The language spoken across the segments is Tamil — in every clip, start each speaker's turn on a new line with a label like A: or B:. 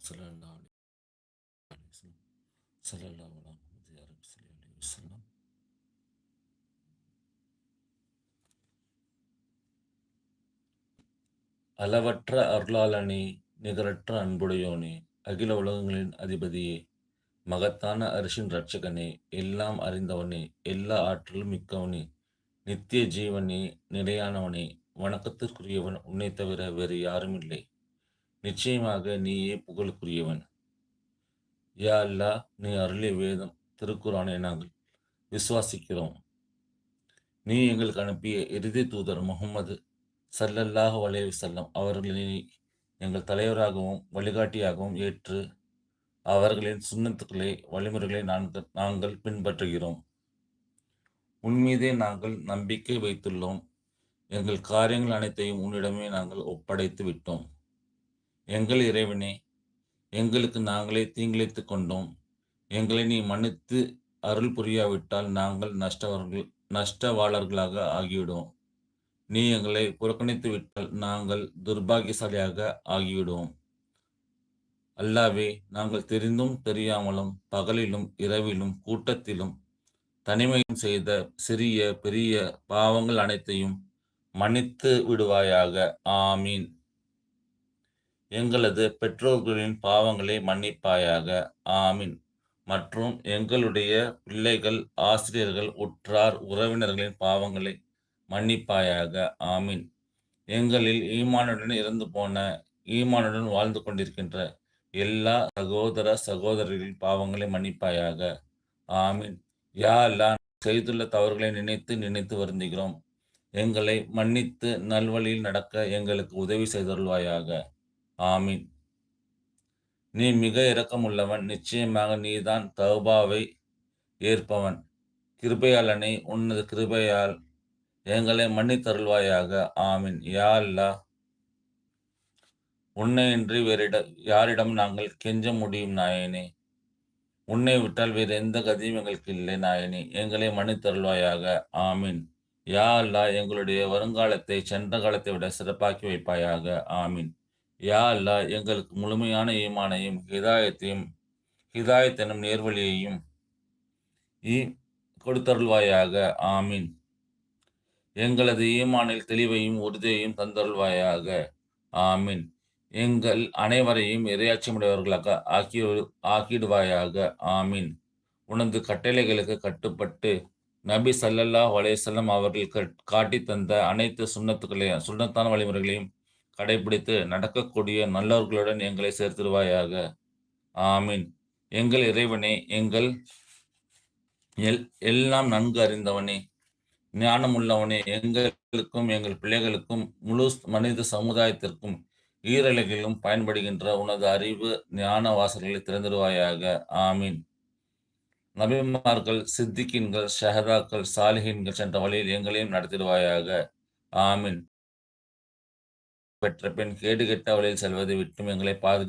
A: சல்லல்லா அலி சல்லல்லா அளவற்ற அருளாளனே நிகரற்ற அன்புடையோனே அகில உலகங்களின் அதிபதியே மகத்தான அரிசின் ரட்சகனே எல்லாம் அறிந்தவனே எல்லா ஆற்றலும் மிக்கவனே நித்திய ஜீவனே நிலையானவனே வணக்கத்திற்குரியவன் உன்னை தவிர வேறு யாரும் இல்லை நிச்சயமாக நீயே புகழுக்குரியவன். யா அல்லா நீ அருளிய வேதம் திருக்குறானை நாங்கள் விசுவாசிக்கிறோம். நீ எங்களுக்கு அனுப்பிய இறுதி தூதர் முகமது சல்லல்லாஹ் அலைஹி செல்லும் அவர்களை எங்கள் தலைவராகவும் வழிகாட்டியாகவும் ஏற்று அவர்களின் சுண்ணத்துக்களை வழிமுறைகளை நாங்கள் நாங்கள் பின்பற்றுகிறோம். உன்மீதே நாங்கள் நம்பிக்கை வைத்துள்ளோம். எங்கள் காரியங்கள் அனைத்தையும் உன்னிடமே நாங்கள் ஒப்படைத்து விட்டோம். எங்கள் இறைவனே எங்களுக்கு நாங்களே தீங்கிழைத்து கொண்டோம். எங்களை நீ மன்னித்து அருள் புரியாவிட்டால் நாங்கள் நஷ்டவர்கள் நஷ்டவாளர்களாக ஆகிவிடுவோம். நீ எங்களை புறக்கணித்து விட்டால் நாங்கள் துர்பாகியசாலியாக ஆகிவிடுவோம். அல்லாவே நாங்கள் தெரிந்தும் தெரியாமலும் பகலிலும் இரவிலும் கூட்டத்திலும் தனிமையும் செய்த சிறிய பெரிய பாவங்கள் அனைத்தையும் மன்னித்து விடுவாயாக. ஆமீன். எங்களது பெற்றோர்களின் பாவங்களை மன்னிப்பாயாக. ஆமீன். மற்றும் எங்களுடைய பிள்ளைகள் ஆசிரியர்கள் உற்றார் உறவினர்களின் பாவங்களை மன்னிப்பாயாக. ஆமீன். எங்களில் ஈமானுடன் இறந்து போன ஈமானுடன் வாழ்ந்து கொண்டிருக்கின்ற எல்லா சகோதர சகோதரிகளின் பாவங்களை மன்னிப்பாயாக. ஆமீன். யா அல்லா செய்துள்ள தவறுகளை நினைத்து நினைத்து வருந்துகிறோம். எங்களை மன்னித்து நல்வழியில் நடக்க எங்களுக்கு உதவி செய்தருள்வாயாக. ஆமீன். நீ மிக இரக்கமுள்ளவன் நிச்சயமாக நீதான் தௌபாவை ஏற்பவன். கிருபையாளனை உன்னது கிருபையால் எங்களை மன்னித்தருள்வாயாக. ஆமீன். யா அல்லா உன்னையின்றி வேறிட யாரிடம் நாங்கள் கெஞ்ச முடியும் நாயனே? உன்னை விட்டால் வேறு எந்த கதியும் எங்களுக்கு இல்லை நாயனி. எங்களை மன்னித்தருள்வாயாக. ஆமீன். யா அல்லா எங்களுடைய வருங்காலத்தை சென்ற காலத்தை விட சிறப்பாக்கி வைப்பாயாக. ஆமீன். யா அல்லா எங்களுக்கு முழுமையான ஈமானையும் ஹிதாயத்தையும் ஹிதாயத்தனும் நேர்வழியையும் ஈ கொடுத்தருள்வாயாக. ஆமீன். எங்களது ஈமானில் தெளிவையும் உறுதியையும் தந்தருள்வாயாக. ஆமீன். எங்கள் அனைவரையும் இரையாட்சியுடையவர்களாக ஆக்கி ஆக்கிடுவாயாக. ஆமீன். உனது கட்டளைகளுக்கு கட்டுப்பட்டு நபி சல்லல்லாஹ் அலையம் அவர்கள் காட்டி தந்த அனைத்து சுண்ணத்துக்களையும் சுண்ணத்தான வழிமுறைகளையும் கடைபிடித்து நடக்கக்கூடிய நல்லவர்களுடன் எங்களை சேர்த்திருவாயாக ஆமீன். எங்கள் இறைவனே எங்கள் எல் எல்லாம் நன்கு அறிந்தவனே ஞானம் உள்ளவனே எங்களுக்கும் எங்கள் பிள்ளைகளுக்கும் முழு மனித சமுதாயத்திற்கும் ஈரலைகளிலும் பயன்படுகின்ற உனது அறிவு ஞான வாசல்களை திறந்துடுவாயாக. ஆமீன். நபிமார்கள் சித்திக்கின்கள் ஷஹதாக்கள் சாலிஹின்கள் சென்ற வழியில் எங்களையும் நடத்திடுவாயாக. ஆமீன். பெற்ற பெண் கேடு கெட்ட வழியில் செல்வதை விட்டும் எங்களை பாது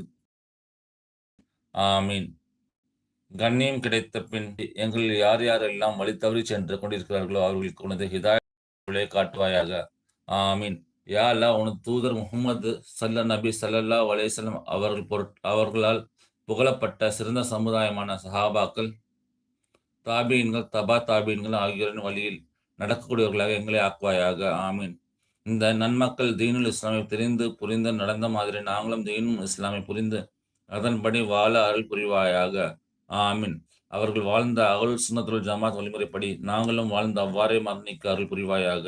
A: ஆமீன். கண்ணியம் கிடைத்த பின் எங்களில் யார் யாரெல்லாம் வழி தவறி சென்று கொண்டிருக்கிறார்களோ அவர்களுக்கு உனது ஹிதாயை காட்டுவாயாக. ஆமீன். யா அல்லா உனது தூதர் முகமது சல்ல நபி சல்லல்லா அலேசல்லம் அவர்கள் பொருட் அவர்களால் புகழப்பட்ட சிறந்த சமுதாயமான சஹாபாக்கள் தாபீன்கள் தபா தாபீன்கள் ஆகியோரின் வழியில் நடக்கக்கூடியவர்களாக எங்களை ஆக்குவாயாக. ஆமீன். இந்த நன்மக்கள் தீனுல் இஸ்லாமை தெரிந்து புரிந்து நடந்த மாதிரி நாங்களும் தீனும் இஸ்லாமை புரிந்து அதன்படி வாழ அருள் புரிவாயாக. ஆமீன். அவர்கள் வாழ்ந்த அகல் சுனத்துல் ஜமாத் வழிமுறைப்படி நாங்களும் வாழ்ந்த அவ்வாறே மரணிக்க அருள் புரிவாயாக.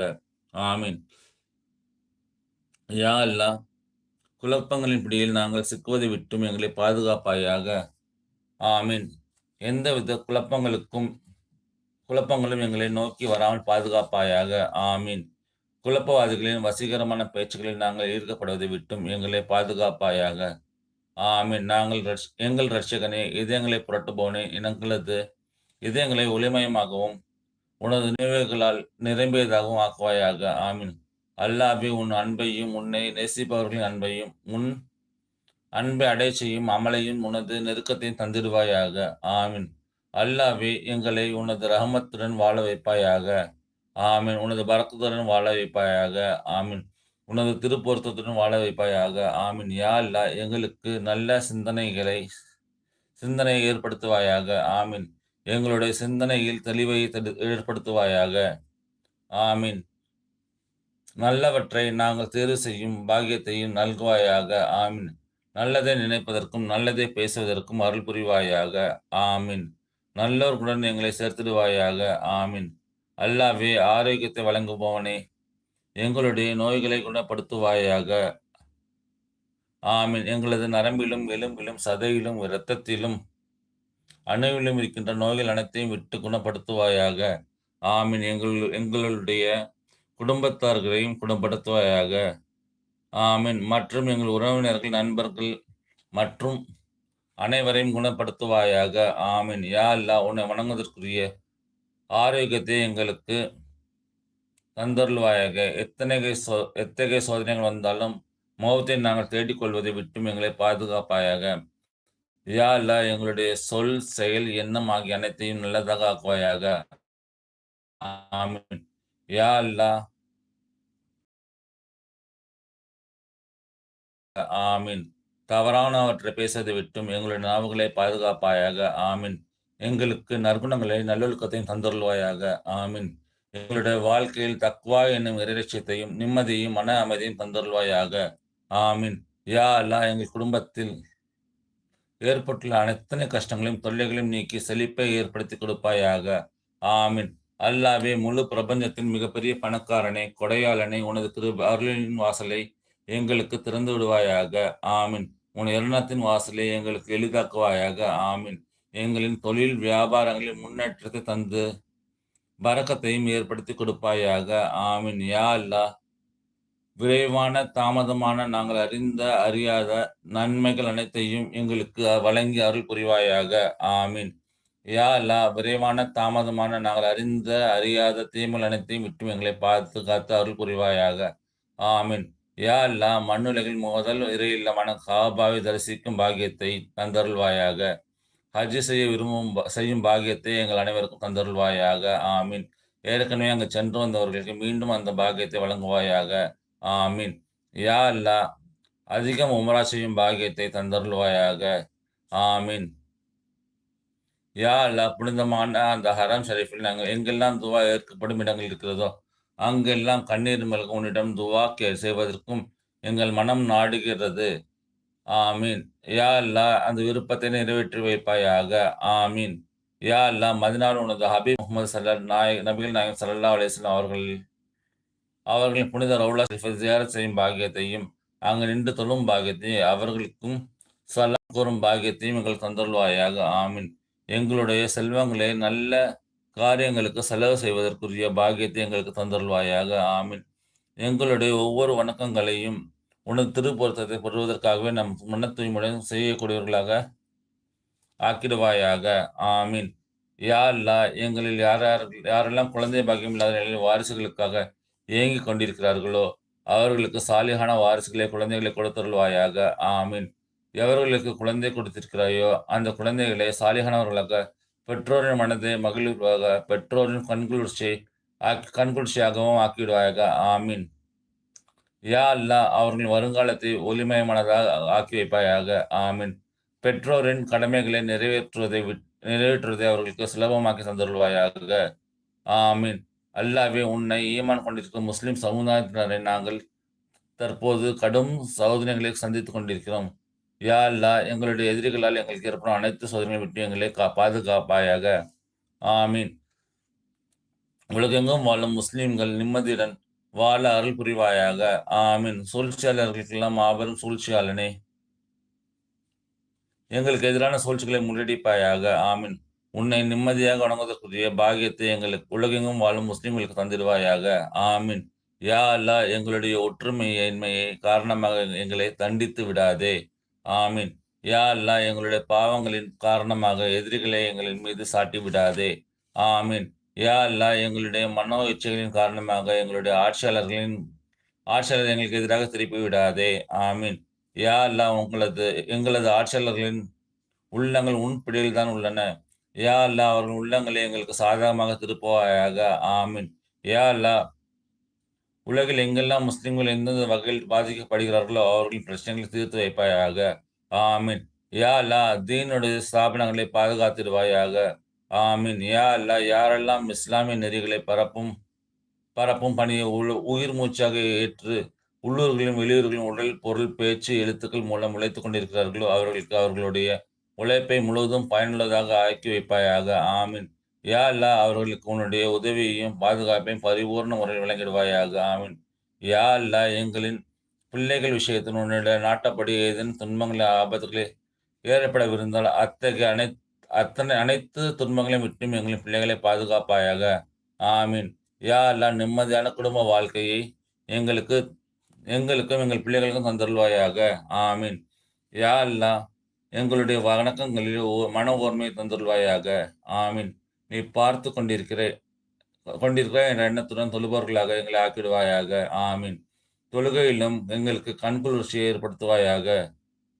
A: ஆமீன். யா அல்லா குழப்பங்களின் பிடியில் நாங்கள் சிக்குவதை விட்டும் எங்களை பாதுகாப்பாயாக. ஆமீன். எந்தவித குழப்பங்களுக்கும் குழப்பங்களும் எங்களை நோக்கி வராமல் பாதுகாப்பாயாக. ஆமீன். குழப்பவாதிகளின் வசீகரமான பேச்சுக்களில் நாங்கள் ஈர்க்கப்படுவதை விட்டும் எங்களை பாதுகாப்பாயாக. ஆமீன். நாங்கள் எங்கள் ரட்சகனே இதயங்களை புரட்டுபவனே எங்களது இதயங்களை ஒளிமயமாகவும் உனது நினைவுகளால் நிரம்பியதாகவும் ஆக்குவாயாக. ஆமீன். அல்லாவே உன் அன்பையும் உன்னை நேசிப்பவர்களின் அன்பையும் உன் அன்பை அடை செய்யும் அமலையும் உனது நெருக்கத்தையும் தந்திடுவாயாக. ஆமீன். அல்லாவே எங்களை உனது ரஹமத்துடன் வாழ வைப்பாயாக. ஆமீன். உனது பரத்துடன் வாழ வைப்பாயாக. ஆமீன். உனது திருப்பொருத்தத்துடன் வாழ வைப்பாயாக. ஆமீன். யா அல்லா எங்களுக்கு நல்ல சிந்தனைகளை சிந்தனையை ஏற்படுத்துவாயாக. ஆமீன். எங்களுடைய சிந்தனையில் தெளிவை ஏற்படுத்துவாயாக. ஆமீன். நல்லவற்றை நாங்கள் தேர்வு செய்யும் பாக்கியத்தையும் நல்குவாயாக. ஆமீன். நல்லதை நினைப்பதற்கும் நல்லதை பேசுவதற்கும் அருள் புரிவாயாக. ஆமீன். நல்லவர்களுடன் எங்களை சேர்த்திடுவாயாக. ஆமீன். அல்லாவே ஆரோக்கியத்தை வழங்குபவனே எங்களுடைய நோய்களை குணப்படுத்துவாயாக. ஆமீன். எங்களது நரம்பிலும் எலும்பிலும் சதையிலும் இரத்தத்திலும் அணுவிலும் இருக்கின்ற நோய்கள் அனைத்தையும் விட்டு குணப்படுத்துவாயாக. ஆமீன். எங்கள் எங்களுடைய குடும்பத்தார்களையும் குணப்படுத்துவாயாக. ஆமீன். மற்றும் எங்கள் உறவினர்கள் நண்பர்கள் மற்றும் அனைவரையும் குணப்படுத்துவாயாக. ஆமீன். யா அல்லா உன்னை வணங்குவதற்குரிய ஆரோக்கியத்தை எங்களுக்கு தந்தருள்வாயாக. எத்தனை சோ எத்தகைய சோதனைகள் வந்தாலும் மோகத்தை நாங்கள் தேடிக்கொள்வதை விட்டும் எங்களை பாதுகாப்பாயாக. யா அல்லா எங்களுடைய சொல் செயல் எண்ணம் ஆகிய அனைத்தையும் நல்லதாக ஆக்குவாயாக. ஆமீன். யா அல்லா. ஆமீன். தவறானவற்றை பேசுவதை விட்டும் எங்களுடைய நாவுகளை பாதுகாப்பாயாக. ஆமீன். எங்களுக்கு நற்குணங்களை நல்லொழுக்கத்தையும் தந்தருள்வாயாக. ஆமீன். எங்களுடைய வாழ்க்கையில் தக்வா என்னும் இறைலட்சியத்தையும் நிம்மதியும் மன அமைதியும் தந்தருள்வாயாக. ஆமீன். யா அல்லா எங்கள் குடும்பத்தில் ஏற்பட்டுள்ள அனைத்தனை கஷ்டங்களையும் தொல்லைகளையும் நீக்கி செழிப்பை ஏற்படுத்தி கொடுப்பாயாக. ஆமீன். அல்லாவே முழு பிரபஞ்சத்தின் மிகப்பெரிய பணக்காரனை கொடையாளனை உனது திரு அருளின் வாசலை எங்களுக்கு திறந்து விடுவாயாக. ஆமின். உன் இரணத்தின் வாசலை எங்களுக்கு எளிதாக்குவாயாக. ஆமின். எங்களின் தொழில் வியாபாரங்களில் முன்னேற்றத்தை தந்து பறக்கத்தையும் ஏற்படுத்தி கொடுப்பாயாக. ஆமின். யா அல்லா விரைவான தாமதமான நாங்கள் அறிந்த அறியாத நன்மைகள் அனைத்தையும் எங்களுக்கு வழங்கி அருள் புரிவாயாக. ஆமீன். யா அல்லா விரைவான தாமதமான நாங்கள் அறிந்த அறியாத தீமல் அனைத்தையும் விட்டு எங்களை பார்த்து காத்து அருள் புரிவாயாக. ஆமீன். யா அல்லா மண்ணுலகில் முதல் இறையில்லமான காபாவை தரிசிக்கும் பாகியத்தை தந்தருள்வாயாக. ஹஜ் செய்ய விரும்பும் செய்யும் பாகியத்தை எங்கள் அனைவருக்கும் தந்தருள்வாயாக. ஆமீன். ஏற்கனவே அங்கு சென்று வந்தவர்களுக்கு மீண்டும் அந்த பாகியத்தை வழங்குவாயாக. ஆமீன். யா அல்லா அதிகம் உமரா செய்யும் பாகியத்தை தந்தருள்வாயாக. ஆமீன். யா அல்லா புனிதமான அந்த ஹரம் ஷரீஃபில் நாங்கள் எங்கெல்லாம் துவா ஏற்கப்படும் இடங்கள் இருக்கிறதோ அங்கெல்லாம் கண்ணீர் மல்க உன்னிடம் துவா செய்வதற்கும் எங்கள் மனம் நாடுகிறது. ஆமீன். யா அல்லா அந்த விருப்பத்தை நிறைவேற்றி வைப்பாயாக. ஆமீன். யா அல்லா மதினால் உனது ஹபீப் முகமது சல்லா நாயக் நபிகள் நாயகம் சல்லா அலிஸ்லாம் அவர்கள் அவர்களின் புனித ரவுலா ஜியார செய்யும் பாக்கியத்தையும் அங்கு நின்று தொழும் பாக்கியத்தையும் அவர்களுக்கும் சலாம் கூறும் பாக்கியத்தையும் எங்கள் தந்தருள்வாயாக. ஆமீன். எங்களுடைய செல்வங்களை நல்ல காரியங்களுக்கு செலவு செய்வதற்குரிய பாக்கியத்தை எங்களுக்கு தந்தருள்வாயாக. ஆமீன். எங்களுடைய ஒவ்வொரு வணக்கங்களையும் உனது திருப்பொருத்தத்தை பெறுவதற்காகவே நம் மன தூய்மையுடன் செய்யக்கூடியவர்களாக ஆக்கிடுவாயாக. ஆமீன். யா அல்லா எங்களில் யார் யார் யாரெல்லாம் குழந்தை பாக்கியம் இல்லாத நிலையில் வாரிசுகளுக்காக இயங்கிக் கொண்டிருக்கிறார்களோ அவர்களுக்கு சாலிகான வாரிசுகளை குழந்தைகளை கொடுத்துருள்வாயாக. ஆமீன். எவர்களுக்கு குழந்தை கொடுத்திருக்கிறாயோ அந்த குழந்தைகளை சாலிகானவர்களாக பெற்றோரின் மனதை மகிழ்வாக பெற்றோரின் கண்குளிர்ச்சியை ஆக்கி கண்குளிர்ச்சியாகவும் ஆக்கிவிடுவாயாக. ஆமீன். யா அல்லா அவர்களின் வருங்காலத்தை ஒளிமயமானதாக ஆக்கி வைப்பாயாக. ஆமீன். பெற்றோரின் கடமைகளை நிறைவேற்றுவதை நிறைவேற்றுவதை அவர்களுக்கு சுலபமாக்கி தந்துள்வாயாக. ஆமீன். அல்லாவே உன்னை ஈமான் கொண்டிருக்கும் முஸ்லிம் சமுதாயத்தினரை நாங்கள் தற்போது கடும் சோதனைகளை சந்தித்துக் கொண்டிருக்கிறோம். யா அல்லா எங்களுடைய எதிரிகளால் எங்களுக்கு ஏற்படும் அனைத்து சோதனை விட்டு எங்களை கா பாதுகாப்பாயாக. ஆமீன். உலகெங்கும் வாழும் முஸ்லிம்கள் நிம்மதியுடன் வாழ அருள் புரிவாயாக. ஆமீன். சூழ்ச்சியாளர்களுக்கெல்லாம் மாபெரும் சூழ்ச்சியாளனே. எங்களுக்கு எதிரான சூழ்ச்சிகளை முன்னெடுப்பாயாக ஆமீன். உன்னை நிம்மதியாக வணங்குவதற்குரிய பாகியத்தை எங்களுக்கு உலகெங்கும் வாழும் முஸ்லிம்களுக்கு தந்திடுவாயாக. ஆமீன். யா அல்லா எங்களுடைய ஒற்றுமையின்மையை காரணமாக எங்களை தண்டித்து விடாதே. ஆமீன். யா அல்லா எங்களுடைய பாவங்களின் காரணமாக எதிரிகளை எங்களின் மீது சாட்டி விடாதே. ஆமீன். யா அல்லா எங்களுடைய மனோ இச்சைகளின் காரணமாக எங்களுடைய ஆட்சியாளர்களின் ஆட்சியாளர் எங்களுக்கு எதிராக திருப்பி விடாதே. ஆமீன். யா அல்லா உங்களது எங்களது ஆட்சியாளர்களின் உள்ளங்கள் உன் பிடியில் தான் உள்ளன. யா அல்லா அவர்கள் உள்ளங்களை எங்களுக்கு சாதகமாக திருப்புவாயாக. ஆமீன். யா அல்லா உலகில் எங்கெல்லாம் முஸ்லிம்கள் எந்தெந்த வகையில் பாதிக்கப்படுகிறார்களோ அவர்களின் பிரச்சனைகளை தீர்த்து வைப்பாயாக. ஆமீன். யா அல்லா தீனுடைய ஸ்தாபனங்களை பாதுகாத்திடுவாயாக. ஆமீன். யா அல்லா யாரெல்லாம் இஸ்லாமிய நெறிகளை பரப்பும் பரப்பும் பணியை உயிர் மூச்சாக ஏற்று உள்ளூர்களிலும் வெளியூர்களிலும் உடல் பொருள் பேச்சு எழுத்துக்கள் மூலம் உழைத்துக் கொண்டிருக்கிறார்களோ அவர்களுக்கு அவர்களுடைய உழைப்பை முழுவதும் பயனுள்ளதாக ஆக்கி வைப்பாயாக. ஆமீன். யா அல்லா அவர்களுக்கு உன்னுடைய உதவியையும் பாதுகாப்பையும் பரிபூர்ண முறையில் வழங்கிடுவாயாக. ஆமீன். யா அல்லா எங்களின் பிள்ளைகள் விஷயத்தில் உன்னுடைய நாட்டப்படி ஏதேனும் துன்பங்களை ஆபத்துகளை ஏற்படவிருந்தால் அத்தகைய அனைத்து அத்தனை அனைத்து துன்பங்களையும் விட்டும் எங்களின் பிள்ளைகளை பாதுகாப்பாயாக. ஆமீன். யா அல்லா நிம்மதியான குடும்ப வாழ்க்கையை எங்களுக்கு எங்களுக்கும் எங்கள் பிள்ளைகளுக்கும் தந்தருள்வாயாக. ஆமீன். யா அல்லா எங்களுடைய வணக்கங்களில் மன ஓர்மையை தந்துள்வாயாக ஆமீன். நீ பார்த்து கொண்டிருக்கிற கொண்டிருக்கிற என்ற எண்ணத்துடன் தொழுபவர்களாக எங்களை ஆக்கிடுவாயாக. ஆமீன். தொழுகையிலும் எங்களுக்கு கண்குளிர்ச்சியை ஏற்படுத்துவாயாக.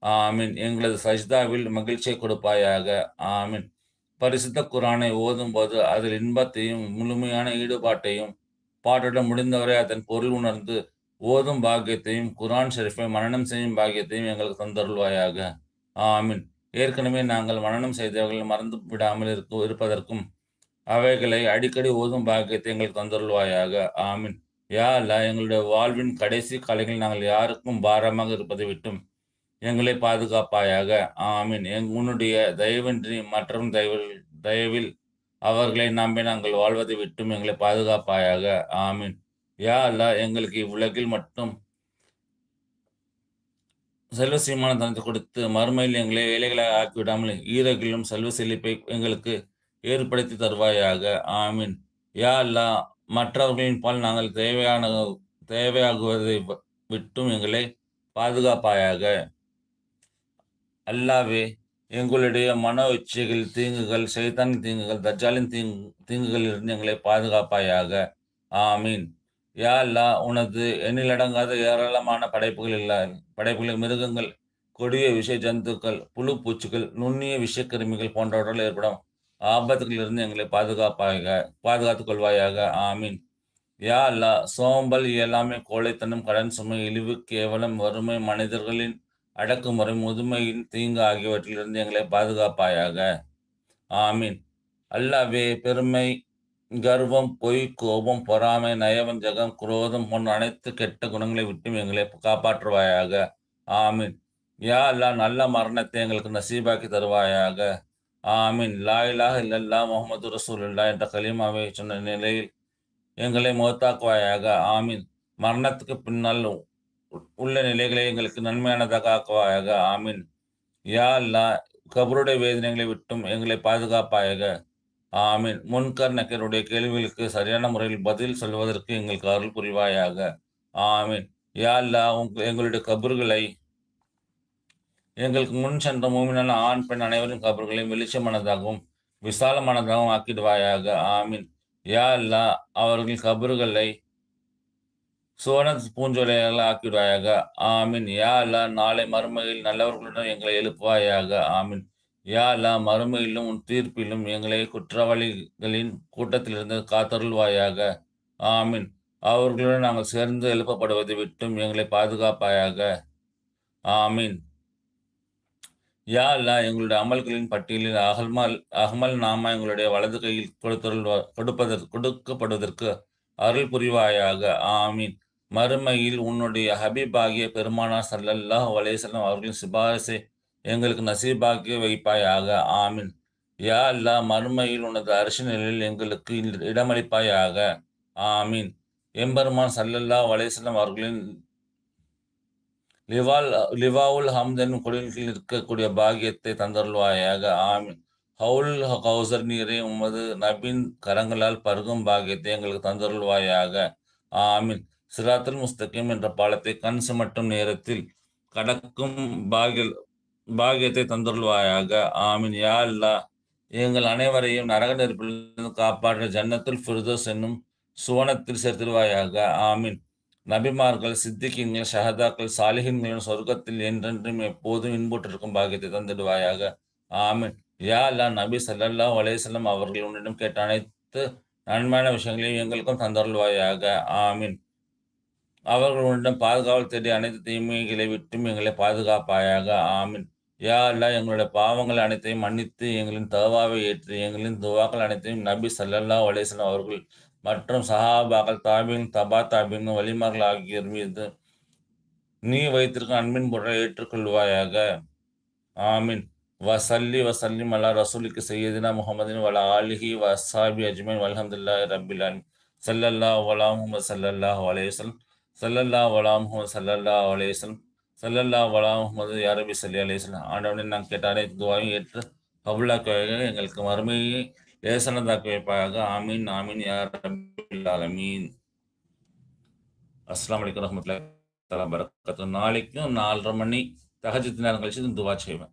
A: ஆமீன். எங்களது சஜ்தாவில் மகிழ்ச்சியை கொடுப்பாயாக. ஆமீன். பரிசுத்த குரானை ஓதும் போது அதில் இன்பத்தையும் முழுமையான ஈடுபாட்டையும் பாட்டுடன் முடிந்தவரை அதன் பொருள் உணர்ந்து ஓதும் பாக்கியத்தையும் குரான் ஷெரீஃபை மனநம் செய்யும் பாக்கியத்தையும் எங்களுக்கு தந்தருள்வாயாக. ஆமீன். ஏற்கனவே நாங்கள் மனநம் செய்தவர்கள் மறந்து விடாமல் இருக்க இருப்பதற்கும் அவைகளை அடிக்கடி ஓதும் பாக்கியத்தை எங்களுக்கு தந்தருள்வாயாக. ஆமீன். யா அல்ல எங்களுடைய வாழ்வின் கடைசி காலைகளில் நாங்கள் யாருக்கும் பாரமாக இருப்பதை விட்டும் எங்களை பாதுகாப்பாயாக. ஆமீன். எங் உன்னுடைய தயவின்றி மற்றும் தயவில் தயவில் அவர்களை நம்பி நாங்கள் வாழ்வதை விட்டும் எங்களை பாதுகாப்பாயாக. ஆமீன். யா அல்ல எங்களுக்கு இவ்வுலகில் மட்டும் செல்வ சீமான தனத்தை கொடுத்து மறுமையில் எங்களை ஏழைகளாக ஆக்கிவிடாமல் ஈரகிலும் செல்வ செழிப்பை எங்களுக்கு ஏற்படுத்தி தருவாயாக. ஆமீன். யா அல்லா மற்றவர்களின் பால் நாங்கள் தேவையான தேவையாகுவதை விட்டும் எங்களை பாதுகாப்பாயாக. அல்லாவே எங்களுடைய மன இச்சைகள் தீங்குகள் சைத்தான் தீங்குகள் தஜாலின் தீங் தீங்குகளில் இருந்து எங்களை பாதுகாப்பாயாக. ஆமீன். யா அல்லா உனது எண்ணிலடங்காத ஏராளமான படைப்புகள் இல்லா படைப்புகளில் மிருகங்கள் கொடிய விஷய ஜந்துக்கள் புழு பூச்சிகள் நுண்ணிய விஷக்கிருமிகள் போன்றவற்றால் ஏற்படும் ஆபத்துகளிலிருந்து எங்களை பாதுகாப்பாக பாதுகாத்துக் கொள்வாயாக. ஆமீன். யா அல்லா சோம்பல் எல்லாமே கோழைத்தனம் கடன் சுமை இழிவு கேவலம் வறுமை மனிதர்களின் அடக்குமுறை முதுமையின் தீங்கு ஆகியவற்றிலிருந்து எங்களை பாதுகாப்பாயாக. ஆமீன். அல்லாவே பெருமை கர்வம் பொய் கோபம் பொறாமை நயவஞ்சகம் குரோதம் போன்ற அனைத்து கெட்ட குணங்களை விட்டும் எங்களை காப்பாற்றுவாயாக. ஆமீன். யா அல்லா நல்ல மரணத்தை எங்களுக்கு நசீபாக்கி தருவாயாக. ஆமீன். லாயிலாக இல்லல்லா முகமது ரசூல் இல்லா என்ற கலிமாவை சொன்ன நிலையில் எங்களை மோத்தாக்குவாயாக ஆமீன். மரணத்துக்கு பின்னால் உள்ள நிலைகளை எங்களுக்கு நன்மையானதாக ஆக்குவாயாக ஆமீன். யா அல்லா கபருடைய வேதனைகளை விட்டும் எங்களை பாதுகாப்பாயாக ஆமீன். முன்கர் நக்கருடைய கேள்விகளுக்கு சரியான முறையில் பதில் சொல்வதற்கு எங்களுக்கு அருள் புரிவாயாக ஆமீன். யா அல்லா உங்க எங்களுடைய கபர்களை எங்களுக்கு முன் சென்ற மூமினான ஆண் பெண் அனைவரும் கபர்களையும் வெளிச்சமானதாகவும் விசாலமானதாகவும் ஆக்கிடுவாயாக ஆமீன். யா அல்லா அவர்கள் கபர்களை சுவன பூஞ்சோலையாக ஆக்கிடுவாயாக ஆமீன். யா அல்லா நாளை மறுமையில் நல்லவர்களுடன் எங்களை எழுப்புவாயாக. ஆமீன். யா அல்லா மறுமையிலும் உன் தீர்ப்பிலும் எங்களை குற்றவாளிகளின் கூட்டத்திலிருந்து காத்தருள்வாயாக. ஆமீன். அவர்களுடன் நாங்கள் சேர்ந்து எழுப்பப்படுவதை விட்டும் எங்களை பாதுகாப்பாயாக. ஆமீன். யா அல்லா எங்களுடைய அமல்களின் பட்டியலில் அகல்மால் அகமல் நாமா எங்களுடைய வலது கையில் கொடுத்தருள் கொடுப்பதற்கு கொடுக்கப்படுவதற்கு அருள் புரிவாயாக. ஆமீன். மறுமையில் உன்னுடைய ஹபீபாகிய பெருமானார் சல்லல்லாஹ் வலேசல்லம் அவர்களின் சிபாரிசை எங்களுக்கு நசீபாக்கி வைப்பாயாக. ஆமின். யா அல்லா மறுமையில் உனது அரிசி நிலையில் எங்களுக்கு இடமளிப்பாயாக. ஆமீன். எம்பெருமான் சல்லல்லா வலேசலம் அவர்களின் லிவால் லிவாவுல் ஹம்தன் குடில்களில் இருக்கக்கூடிய பாகியத்தை தந்தருள்வாயாக. ஆமீன். ஹவுல் கௌசர் நீரை உமது நபின் கரங்களால் பருகும் பாகியத்தை எங்களுக்கு தந்தருள்வாயாக. ஆமீன். சிராத்தல் முஸ்தகிம் என்ற பாலத்தை கண் சுமட்டும் நேரத்தில் கடக்கும் பாகில் பாகியத்தை தந்துள்வாயாக ஆமின். யா அல்லா எங்கள் அனைவரையும் நரக நெருப்பிலிருந்து காப்பாற்ற ஜன்னத்துல் ஃபிர்தோஸ் என்னும் சுவனத்தில் சேர்த்திருவாயாக ஆமின். நபிமார்கள் சித்திகிங்கள் ஷஹதாக்கள் சாலிஹின்களின் சொர்க்கத்தில் என்றென்றும் எப்போதும் இன்புற்றிருக்கும் பாகியத்தை தந்துடுவாயாக. ஆமின். யா அல்லா நபி சல்லல்லா வலேசல்லம் அவர்கள் உன்னிடம் கேட்ட அனைத்து நன்மையான விஷயங்களையும் எங்களுக்கும் தந்தருள்வாயாக. ஆமின். அவர்களுடன் பாதுகாவல் தேடி அனைத்து தீமைகளை விட்டும் எங்களை பாதுகாப்பாயாக. ஆமீன். யா அல்லா எங்களுடைய பாவங்கள் அனைத்தையும் மன்னித்து எங்களின் தவாவை ஏற்று எங்களின் துவாக்கள் அனைத்தையும் நபி சல்லல்லா அலைஹி அவர்கள் மற்றும் சஹாபாக்கள் தாபின் தபா தாபின் வலிமார்கள் ஆகியோர் மீது நீ வைத்திருக்கும் அன்பின் பொருளை ஏற்றுக்கொள்வாயாக. ஆமீன். வசல்லி வசல்லிம் அலா ரசூலுக்கு செய்யதினா முகமதின் வல ஆலிஹி வசாபி அஜ்மீன். வல்ஹம்துல்லாஹி ரபிலான் ஆலமீன். ஸல்லல்லாஹு அலா முஹம்மது சல்லல்லா வலா முகமது சல்லல்லா முஹம்மது சல்லல்லா வலா முகமது யாரபி சல்லி முஹம்மது யா ஆண்டவனே நான் கேட்ட அனைத்து ஏற்று கபுலாக்குவாயாக எங்களுக்கு மறுமையை லேசனதாக்கி வைப்பாயாக. ஆமீன் ஆமீன் யாரபில் அலமீன் அஸ்லாம் அஸ்ஸலாமு ரஹமத்துல பரக்கத்து நாளைக்கும் நாலரை மணி தஹஜ்ஜுத் நேரம் கழிச்சு துவா செய்வேன்.